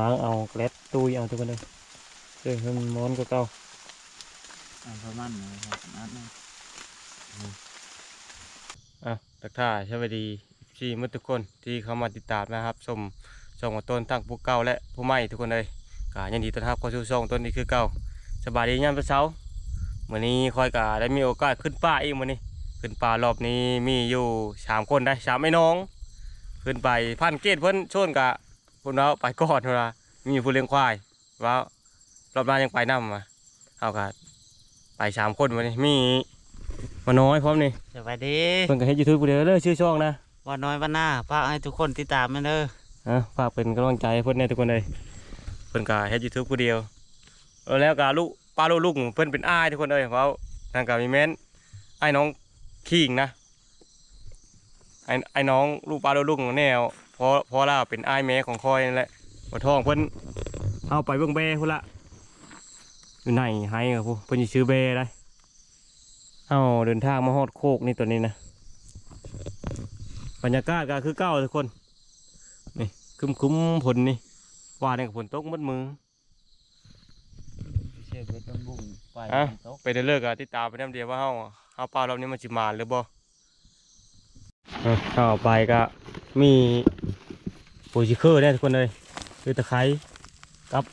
หมาเอาแกลดตุยเอาทุกคนเลยเรื่องมันม้อนก็เก่าเอาประมาณนี้ครับนัดนึงอะตักท่าสวัสดีพี่มุทุกคนที่เข้ามาติดตามนะครับชมช่องของต้นทั้งผู้เก่าและผู้ใหม่ทุกคนเลยกายินดีต้อนรับเข้าสู่ช่องต้นนี้คือเก่าสบายดียามเช้ามื้อนี้คอยกาได้มีโอกาสขึ้นป่าอีกมื้อนี้ขึ้นป่ารอบนี้มีอยู่สามคนได้สามไอ้น้อง ขึ้นไปพันเกตเพิ่นชนกะ พวกเราไปก่อนเวลามีผู้เลี้ยงควายว่ารอบหน้ายังไปนำมาเอากะไปสามคนมื้อนี้มีมาน้อยพร้อมนี่สวัสดีเพิ่นก็เฮ็ดยูทูบผู้เดียวเลยชื่อช่องนะวันน้อยวันหน้าฝากให้ทุกคนติดตามมาเด้ออะฝากเป็นกำลังใจให้เพิ่นในทุกคนเลยเพิ่นก็เฮ็ดยูทูบผู้เดียวเออแล้วก็ลูกป้าลูกลุงเพิ่นเป็นอ้ายทุกคนเลยเพราะนั่นก็มีแม่นไอ้น้องขิงนะไอ้ไอ้น้องลูกป้าลูกลุงแนวพ อพอแล้วเป็นอ้ายแม่ของคอยนั่นแหละบ่ท้องเพิ่นเอาไปเบิ่งเบพุ่นละอยู่ไหนให้ครับผู้เพิ่นสิซื้อเบได้เอาเดินทางมาฮอดโคกนี่ตัวนี้นะบรรยากาศก็คือเก่าทุกคนนี่คุ้มคุ้มๆผลนี่ว่าเนี่ยฝนตกหมดมือเชื่อเบ็ดบุ้งไปอะตกไปเรื่อยๆก็ติดตามไปน้ำเดียวว่าเฮาเฮาเปล่ารอบนี้มันจิมาหรือบ่ เออไปก็มีปรชิเคอร์เนี่ยทุกคนเลยคือตะไคร้กับ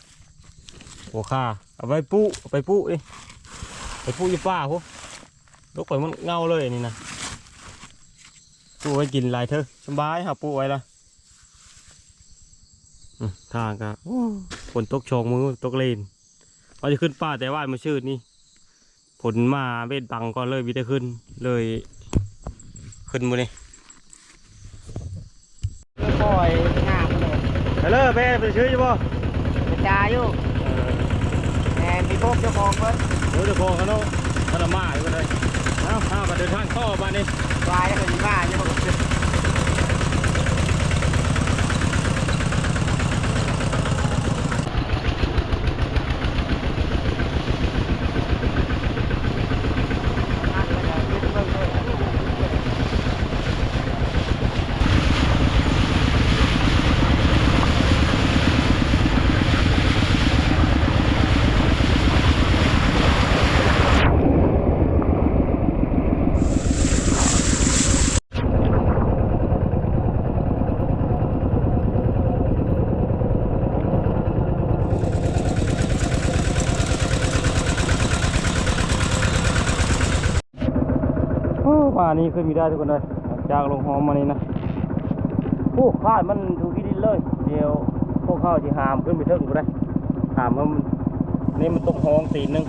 หัวข่าเอาไปปุเอาไปปุดิไปปุอยู่ป่าพวกลูกไปมันเงาเลยนี่นะปุไว้กินลายเถอสบายหาปุไว้ละทางก็ฝนตกชองมือตกเลนเราจะขึ้นป่าแต่ว่ามันชื่อนี่ผลมาเบ็ดบังก็เลยวิได้ขึ้นเลยขึ้นมือนี่ อยงามเลยฮัลโหลเป้ไปชื่ออยู่ป่ะกระจายอยู่แอนมีพวกเจ้าของเพิ่นโอ้เดี๋ยวพอกันเนาะทรมานอยู่เลยเอ้าข้ามาเดินทางต่อมานี่วายแล้วก็มีบ้าอยู่ โอ้ป่า นี้ขึ้นมีได้ทุกคนเลยจากลงหอมมานี่นะโอ้ข้าดมันถูกที่ดินเลย เดี๋ยวพวกเข้าที่หามขึ้นไปเทิงกูได้หามมันนี่มันตรงห้องตีนหนึง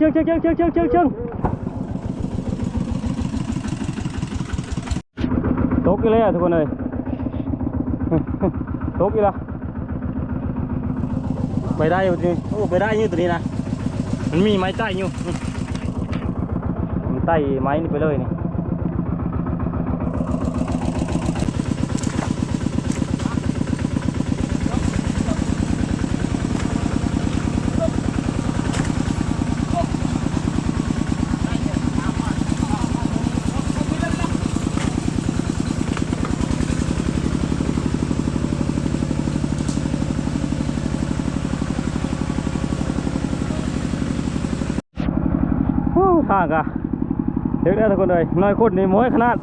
ชึงชึงชึงชึงชึงชึงชึงชึงชึงตกอีกแล้วทุกคนเลยตกอีกแล้วไปได้อยู่ตัวนี้โอ้ไปได้อยู่ตัวนี้นะ มันมีไม้ใต้อยู่มันใต้ไม้นี่ไปเลยนี่โอ้ทากอะเด็กได้ทุกคนเลยน้อยคนนี่ม้อยขนาด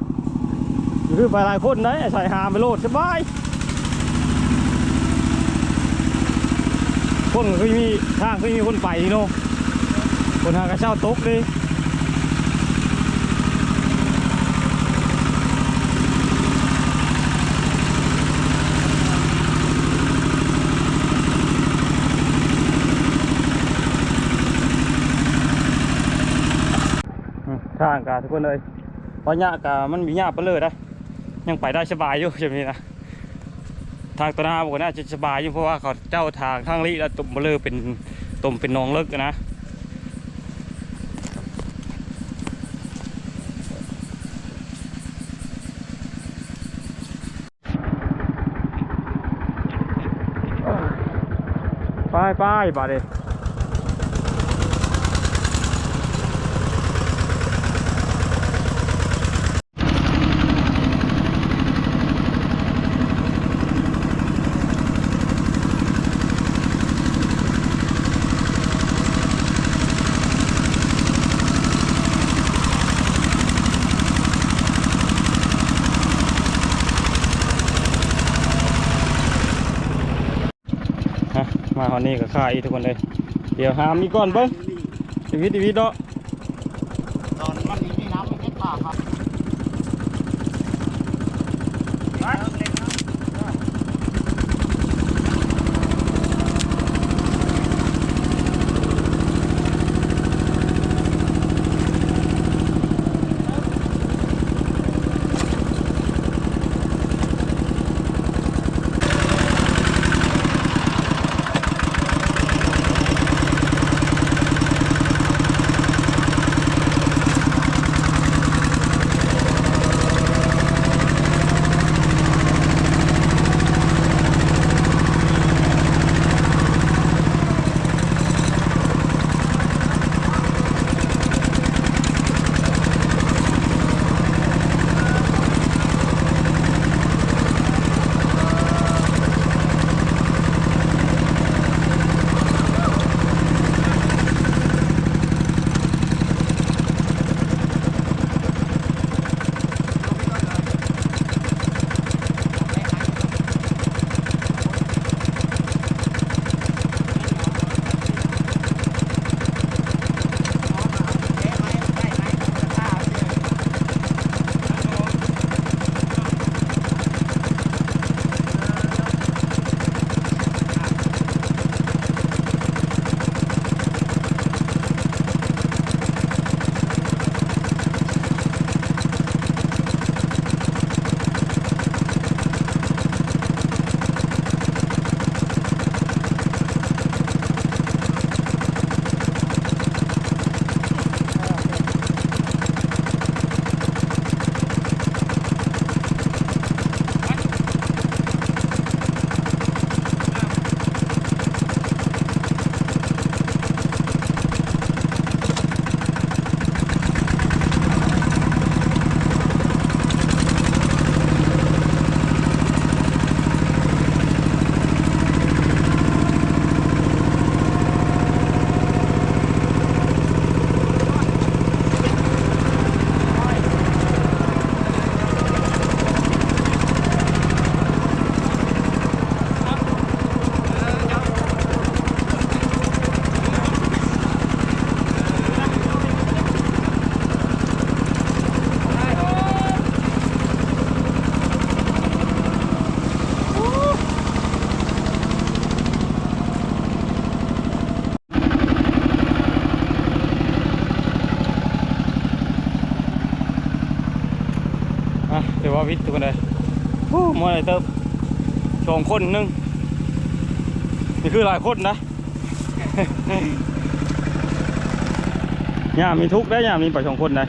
คือไปหลายคนได้ใส่หามไปโลดสบายคนก็มีทางก็มีคนไปนี่เนาะคนทางกระเช้าตกเลยอืมทางกะทุกคนเลยเพราะหญ้ากะมันมีหญ้าไปเลยนะยังไปได้สบายอยู่ใช่ไหมนะทางตนาบอกว่าน่าจะสบายอยู่เพราะว่าเขาเจ้าทางทางลีแล้วตุ่มเบลอเป็นตุ่มเป็นนองเลิกนะไปไปบาดเลย ฮะมาวันนี้ก็ค่าอีทุกคนเลย เดี๋ยวหามอีกก่อนเบิ้งชีวิตชีวิตเนาะ โอ้มาอะไรเติมสองคนหนึงนี่คือหลายคนนะย่ามีทุกข์ได้ย่ามีไปสองคนได้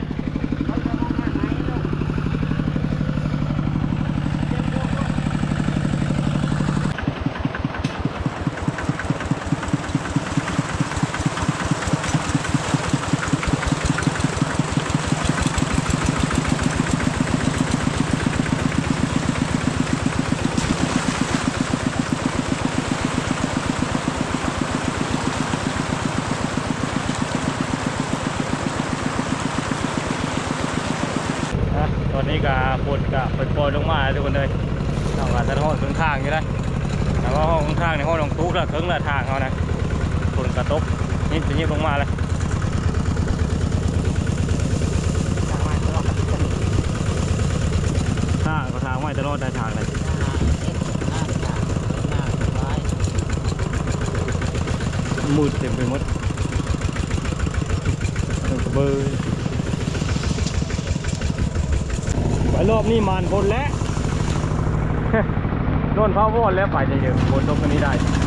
เต็มไปหมดเบอร์ไปรอบนี้มานบนแล้วโดนพาวอร์แล้วไปจะเยอะบนตรงนี้ได้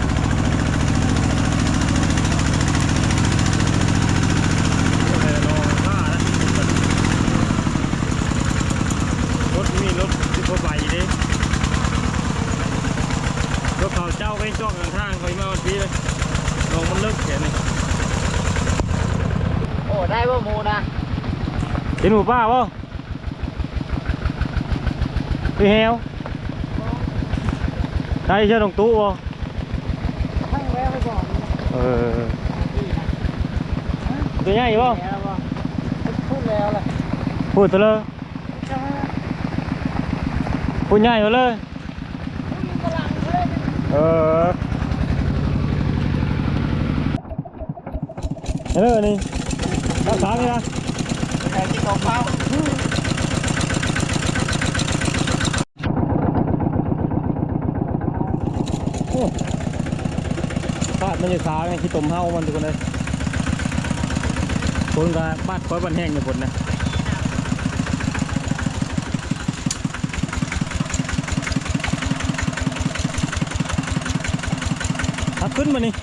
เห็นหมูป่าป่ะพี่เฮวได้เชื่อตรงตู้ป่ะทั้งแวะ ไปก่อนเออตัวใหญ่ป่ะแล้วบ่พูดแล้วแหละพูดตัวเลยพูดใหญ่มาเลยเออเออนี่รักษานี่นะขาบาดมันจะสาไงที่ตมเฮามันทุกคนเลยคนกับบาดคอยบันแห้งอยู่คนนะทักขึ้นมานี่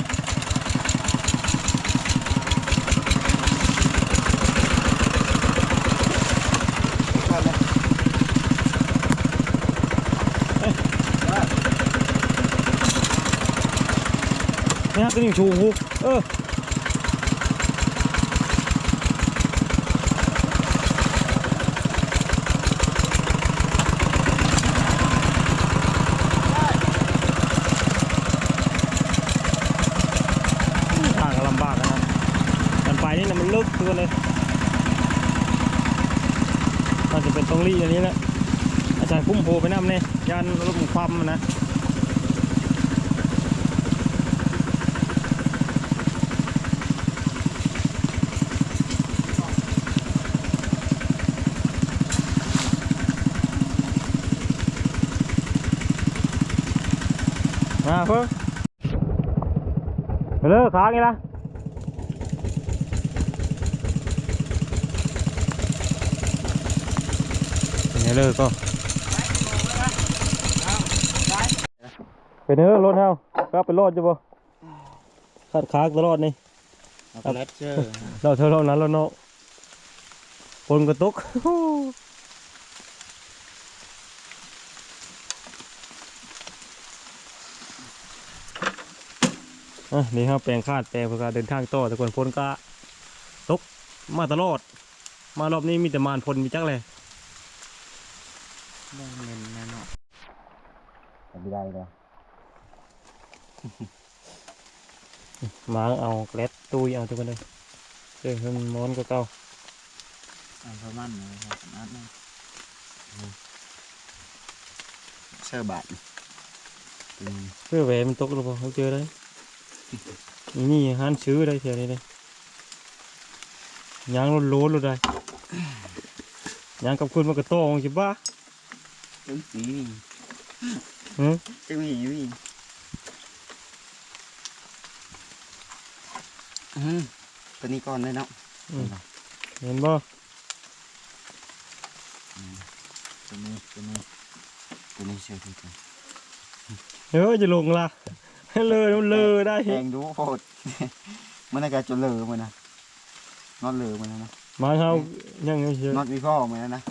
นี่ฮะก็ยังชูหูเออทางก็ลำบากนะครับกันไปนี่นะมันลึกทุกคนเลยมันจะเป็นตรงรีอันนี้แหละอาจารย์พุ่มโพไปน้ำเนี่ยยันรถมันความมันนะ มาเพิ่ง ไปเลยขางี้ละเป็นไงเลยก็เป็นเนื้อรถเฮาก็เป็นรถอยู่บ่ขัดขาตลอดนี่เอาเลเชอร์เราเท่านั้นแล้วเนาะคนกระตุก อะนี่ครับแปลงคาดแปลงเพื่อการเดินทางต่อแต่คนพ้นก็ตกมาตลอด มารอบนี้มีแต่มานพลมีจักเลยได้เงินแน่นอนไม่ได้เลยมาเอาเกล็ดตุยเอาทุกคนเลยเจอเพิ่นม้อนก็เก่าอันประมาณนี้ครับนัดนึงเชื่อบาทอืมเพื่อแหวนมันตกหรือเปล่าเขาเจอได้ นี่นี่หันซื้อได้เท่านี้เลยยางรถโลนรถได้ยางกับคุณมันก็โตองสิบ้าจึงสีหืมจึงมีพี่อืมตัวนี้ก่อนเลยเนาะเห็นบ่ตัวนี้ตัวนี้ตัวนี้เชื่อที่ตัวเฮ้ยจะลงละ เลยมันเลยได้แพงดูโคตรมันน่าจะจนเหลือมันนะนอนเหลือมันนะนะมาเฮายังไงเชื่อนอนวิพ่อมันนะนะ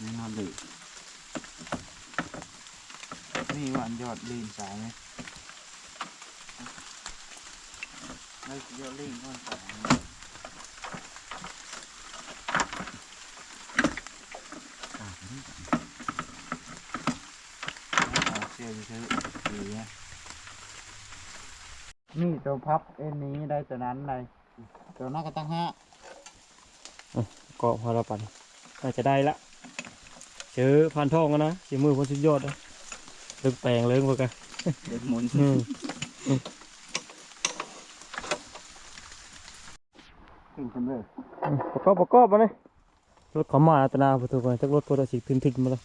นี่นอนเหลือนี่หวานยอดลีนสายไหมไม่ยอดลีนก้อนสายไหมอะนี่ก่อนเอาเสื้อไปซื้อดีเนี่ยนี่ ตัวพับเอ็นนี้ได้ตัวนั้นได้ตัวนั้นก็ตั้งห้าก็พอเราปั่นน่าจะได้ละเจอพันทองแล้วนะสีมือคนสุดยอดนะลึกแปลงเลยพวกกันเด็กหมุนอืมขึ้นกันเลยประกอบประกอบมาเลยรถเขามาอัตนาประตูกันจากรถตัวละสิทึนทึนมาแล้ว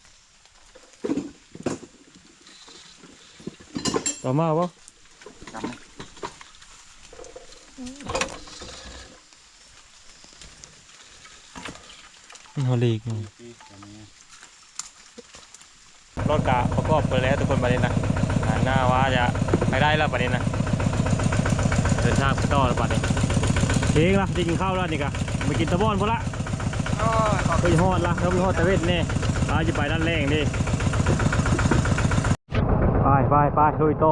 ต่อมาบ่กลับมา ฮอลีกที่ตัวนี้รถกะประกอบไปแล้วทุกคนประเด็นนะหน้าว่าจะไปได้แล้วประเด็นนะเดินทางต่อแล้วประเด็นเค้กละจะกินข้าวแล้วนี่กะไปกินตะบอนพอละโอ้ยขอบไปฮอดละเราไปฮอดตะเวนนี่เราจะไปด้านแรงดิไปไปไปลุยโต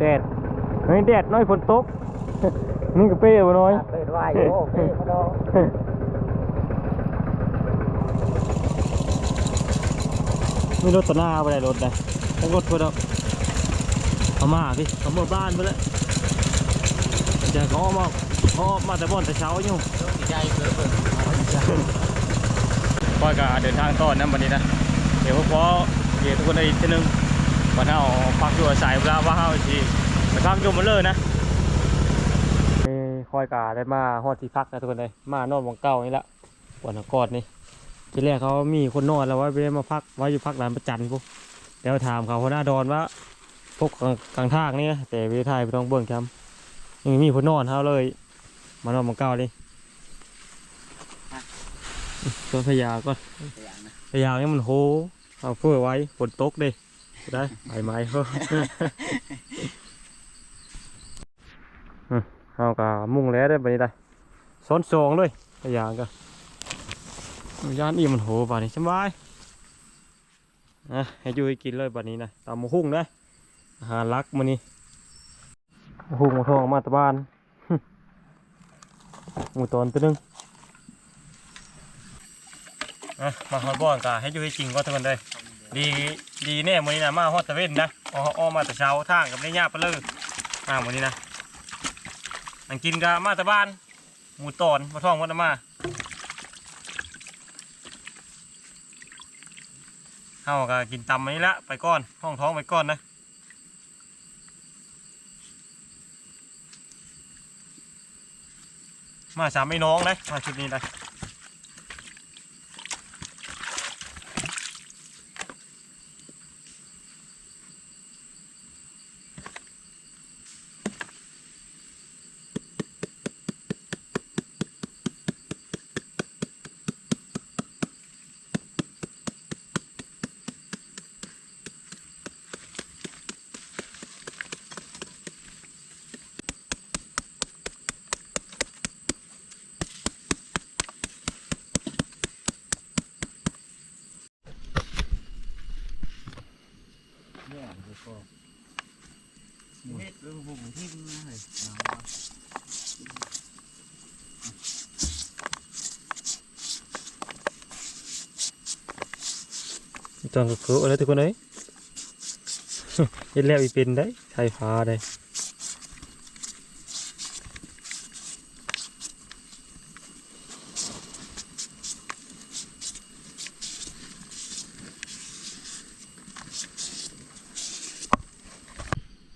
แดดเฮ้ยแดดน้อยฝนตกนี่กระเป้บ่น้อยเปิดไว้อยู่โอเคพอด ม่รถตัดหน้าไปได้รถได้ต้องรถเพื่อนเอาเอามาพี่เอามาบ้านไปแล้วจะเขาเอามาเขาเอามาแต่บ่อนแต่เช้าอยู่ใจเปิดเปิดพ่อยก็เดินทางต่อนะวันนี้นะ เดี๋ยวพอเดี๋ยวทุกคนได้อีกทีหนึงวันเฮาพักอยู่อาศัยเวลาว่าเฮาสิไปพักอยู่มาเลยนะค่อยกาได้มาฮอดที่พักนะทุกคนเลยมานอนหมองเก่านี่ละวันก่อนนี่ ทีแรกเขามีคนนอนแล้วว่าไปได้มาพักไว้อยู่พักร้านประจันพวกเดี๋ยวถามเขาคนหน้าดอนว่าพวกกลางทางนี่นะแต่วิทยไปต้องเบิ่งจำยังมีคนนอนเขาเลย มานอนหมองเก่าเลยต้นพญาก่อนพยายามให้มันโหเอาเพื่อไว้ฝนตกดิได้ใบไม้เขาอืมเอากะมุ่งแล้วได้บัดนี้ได้ซ้อนสองเลยพยายามกัน ย่านอีมันโหบัดนี้สบายนะให้ยูให้กินเลยบัดนี้นะตามหมูหุ่งได้อาหารรักมันนี่หุ่งมูทองมาตะบ้านหมูตอนตัวหนึงอะมาฮอดบ่อนกะให้อยู่ให้จริงก็ทุกคนเลยดีดีแน่มื้อนี้นะมาฮอดตะเวนนะออออมาแต่เช้าทางกับได้ยากไปเลยอ่ามื้อนี้นะอันกินกะมาต่บ้านหมูตอนมาท่องวันมา เฮาก็กินตำนี้ละไปก้อนห้องท้องไปก้อนนะมาสามไอ้น้องเลยมาชุดนี้เลย เฮ็ดเรื่องหุ่งที่มันเลย ตอนก็คืออะไรทุกคนเอ้ยเฮ็ดแล้วอีเป็นได้ใช้ฟ้าได้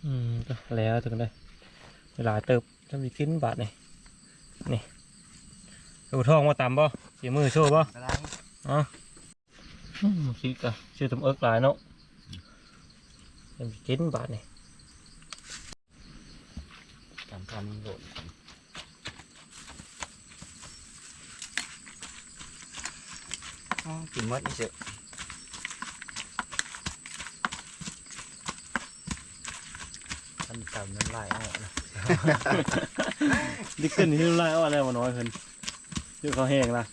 อืมก็แล้วทุกคนเลยเวลาเติบจะมีขึ้นบาทนี่นี่ดูท้องมาตำบ่สีมือโชว์บ่อะไรอ๋ ออืมคิดกะชื่อทำเอิกหลายเนาะเป็นกินบาทนี่ทำทำโดดอ๋อกินหมดนี่เสียทำตำน้ำลายออกนะดิขึ้นที่ไล่เอาอะไรมาน้อยขึ้นชื่อเขาแห้งละ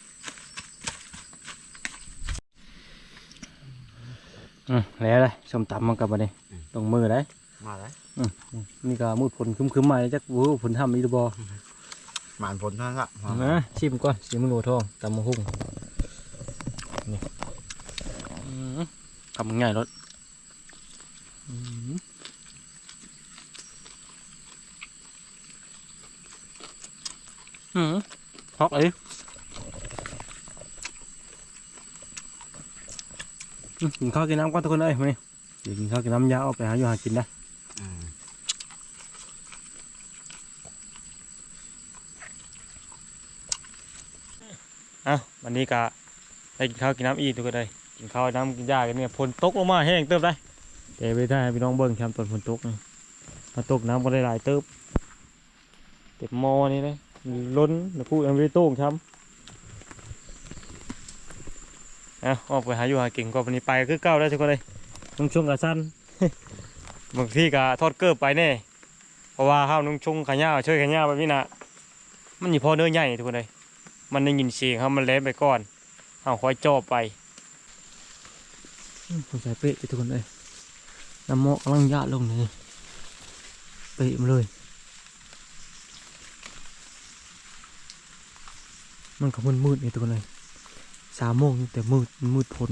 อืมแล้วเลยส้มตำมันกลับมาดิตรงมือได้มาแล้วอืมอืมนี่ก็มืดผลคึมๆมาจักวู้ผลทำอีดูบอหมานผลเท่านั้นละนะชิมก่อนชิมมือทองตำมะฮุ่งนี่อืมทำง่ายรถอืมอืมฮอกเลยอื กินข้าวกินน้ำก่อนทุกคนเลยมานี่เดี๋ยวกินข้าวกินน้ำยาเอาไปหาอยู่หากินนะอะวันนี้ก็ได้กินข้าวกินน้ำอีกทุกคนเลยกินข้าวน้ำกินยากันเนี่ยฝนตกลงมาแห้งเติบได้แต่ไปได้ให้พี่น้องเบิ้งแคมตอนฝนตกนี่มาตกน้ำก็ได้หลายเติบเต็มมอนี่เลยล้นแล้วพูดยังไม่โต้งช้ำอะออกไปหาอยู่หากินก็วันนี้ไปคือเก้าได้วทุกคนเลยนุ่งชงกับสั้นบางที่ก็ทอดเกิบไปแน่เพราะว่าข้าวนุ่งชงขย่าช่วยขย่าวแบบนี้นะมันอยู่พอเนื้อใหญ่ทุกคนเลยมันได้ยินเสียงครับมันเละไปก่อนเอาคอยจอบไปผมใส่เป๊ะไปทุกคนเลยน้ำหมอกกำลังยะลงนี่เป๊ะมาเลย มันก็มืดมืดๆนี่ทุกคนเลย สามโมงแต่มืดมืดพล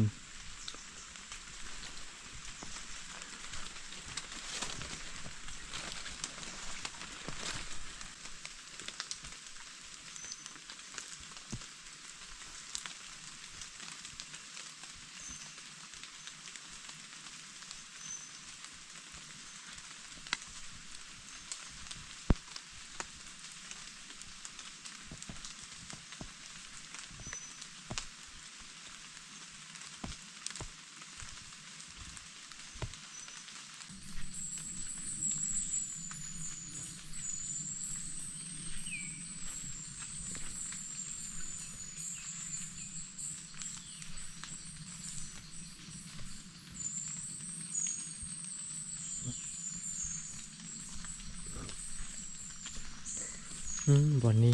บ่อนนี้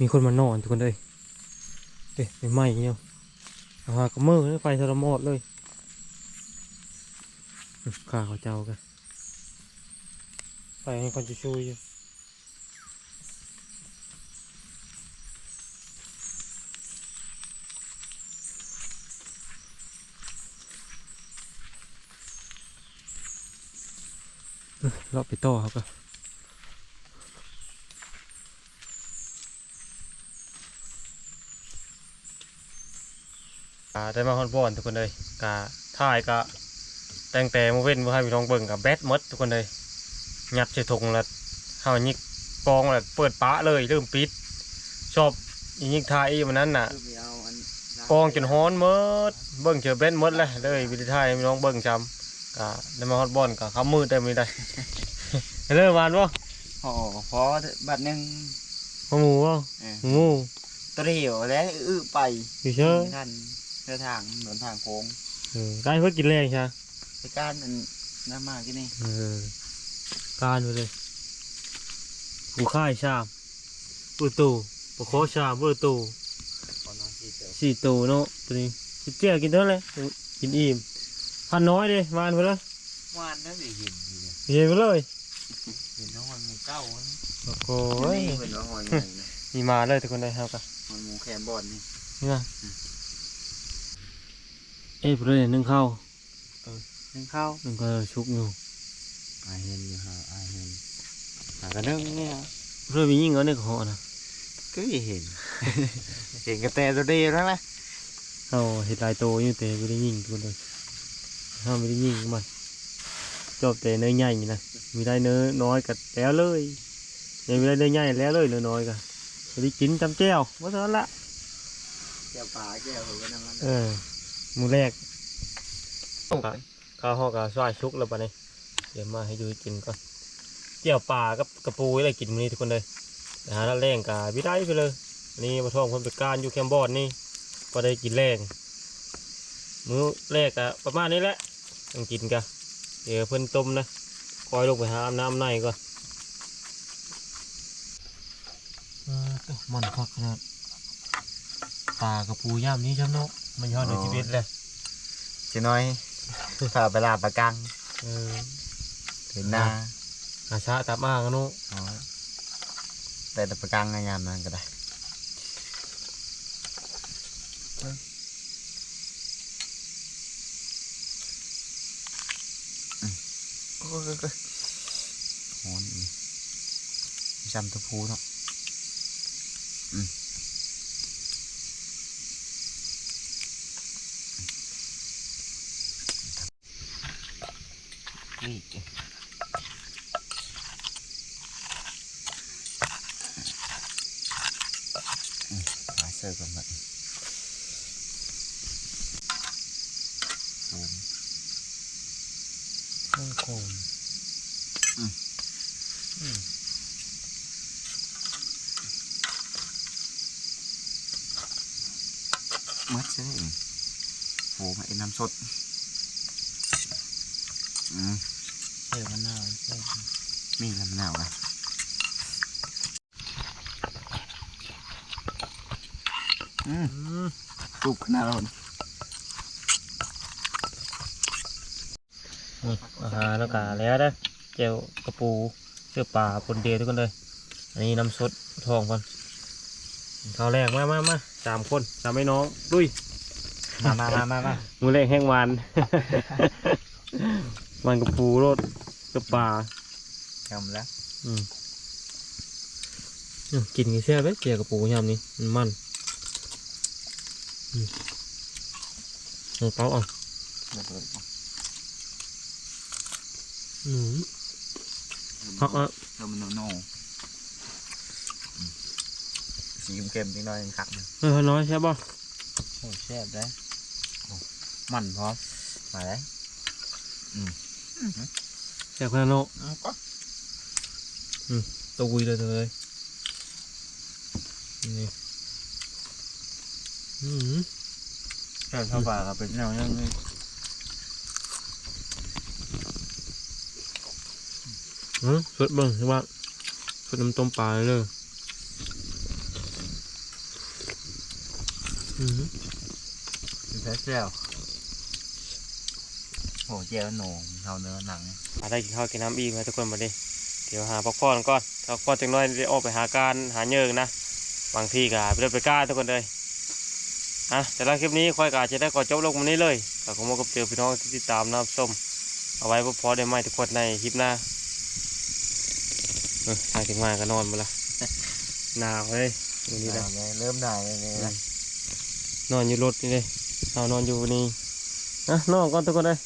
มีคนมานอนทุกคนเลยเอ๊ะไม่ไหม้เนี่ยเอาหากระเมือไฟสารมอดเลยข้าเขาเจ้ากันไฟให้คนจะช่วยอยู่เอ้ยเราไปต่อครับก็ ได้มาฮอนบอนทุกคนเลยกาถ่ายกะแต่งแต่โมเว้นมาให้พี่น้องเบิ่งกับแบตหมดทุกคนเลยยัดใส่ถุงแล้วเข้ายิกกองแล้วเปิดปะเลยเริ่มปิด ชอบอียิงถ่ายอีวันนั้นน่ะคือไปเอาอันกองจนฮ้อนหมดเบิ่งเจอแบตหมดเลยเลยวิดีถ่ายให้พี่น้องเบิ่งจำกะได้มาฮอนบอนกะคำมืดได้ไม่ได้เริ่มวานวะโอ้พอบัดหนึงหมูวะเออหมูตะเรียวแล้วอื้อไปอยู่เชยไม่ทัน เดินทางเหมือนทางโค้งเออได้เพื่อกินแรงใช่ไปการอันน้ำมากที่นี่เออการไปเลยกูค่ายชามปูตูปะโคชามปูตูขอน้องที่เจอสี่ตูเนาะตัวนี้สิเจียกินเท่าไหร่กินอิ่มพันน้อยเด้มานไปเลยวานนั่นสิเห็นอยู่เนี่ยเห็นไปเลยเห็นน้องมันมีเก้าอันนี้โอ้ยนี่เป็นว่าหอยใหญ่นะมีมาเลยทุกคนได้ครับกันหอยหมูแคมบอนนี่นี่นะ เอ้ยเพื่อนนึ่งข้าวนึ่งข้าวนึ่งก็ชุกอยู่อาเห็นอยู่ฮะอาเห็นหากระนึ่งเนี่ยเพื่อนมียิ่งเอาในกระเหอนะก็เห็น เห็นกระแตตัวเดียวแล้วนะเอาเห็ดลายโตอยู่แต่ไม่ได้ยิงทุกคนเลยถ้าไม่ได้ยิงมันจบแต่เนื้อใหญ่นะมีได้เนื้อน้อยกับแล้วเลยยังมีได้เนื้อใหญ่แล้วเลยเนื้อน้อยกันไม่ได้กินจำแจ้วว่าเท่านั้นละแก้วปลาแก้วหัวน้ำมันเออ หมูแรกข้าวห่อกาสวายชุกแล้วปะเนี่ยเดี๋ยวมาให้ดูกินก่อนเจียวปลากับกระปูอะไรกินมื้อนี้ทุกคนเลยแต่หาหน้าแรงกาวิได้ไปเลยอันนี่มาท่องคนไปการอยู่แคมบอนนี่พอได้กินแรงมื้อแรกอะประมาณนี้แหละต้องกินกันเดี๋ยวเพิ่นต้มนะคอยลงไปหาอาบน้ำในก่อนมันคักขนาดปลากระปูย่ามนี้ช้ำเนาะ มันยอดในชีวิตเลยจีน้อยถ้าไปลาปลากังเออเห็นหน้าอาชาตับมากกันเนาะอ๋อแต่แต่ปลากังในยามนั้นก็ได้โอ้ยหอนอีกจำตัวพูเนาะ นี่หาเสื้อก่อนแบบโอ้ย ข้างโคน มัดใช่ไหมโหมาไอ้น้ำสด อืมเออมันหนาวใช่มีลำหนาวนะอืม ตุกขนาดนั้นนี่อาหารแล้วก็แล้วนะเจลกระปูเสื้อป่าคนเดียวทุกคนเลย อันนี้น้ำสดทองก่อนข้าวแรกมามามาสามคนสามไอ้น้องลุยมามามามามามือแรกแห้งหวานมันกระปูรสกระป่าทำแล้วอืมอืมกินกี่เสียไปเจียกระปูยำนี่มัน มันอืมเอาเต้าเอาอืมพักอะเรามันโน่สีเค็มๆนิดหน่อยขักมันเออน้อยใช่ป่ะโอ้แซ่บได้มันพร้อมมาได้แซ่บขนาดโนก็ตัวกุยเลยเธอเลยนี่ อืมแซ่บเท่าปากเป็นแนวยังไงอืมสดเบิ่งใช่ป่ะสดน้ำต้มปลาเลยอืมแซ่บแซ่บโอ้เจียวหนูเท่าเนื้อหนังอาได้กินข้าวกินน้ำอีกไหมทุกคนมาดิเดี๋ยวหาพักผ่อนก่อนพักผ่อนจังน้อยได้ออกไปหาการหาเยิงนะบางทีก็ไปเล่นไปกล้าทุกคนเลย อะแต่ละคลิปนี้ค่อยกาจะได้ก่อจบลงวันนี้เลยก็ขอมกับเจอพี่น้องที่ติดตามนะครับส้มเอาไว้พอได้ไหมทุกคนในคลิปหน้าเออทางถึงมาก็นอนมาละหนาวเลยวันนี้นะเริ่มได้เลยนะนอนอยู่รถนี่เลยเอานอนอยู่นี่นะนอนก่อนทุกคนเลย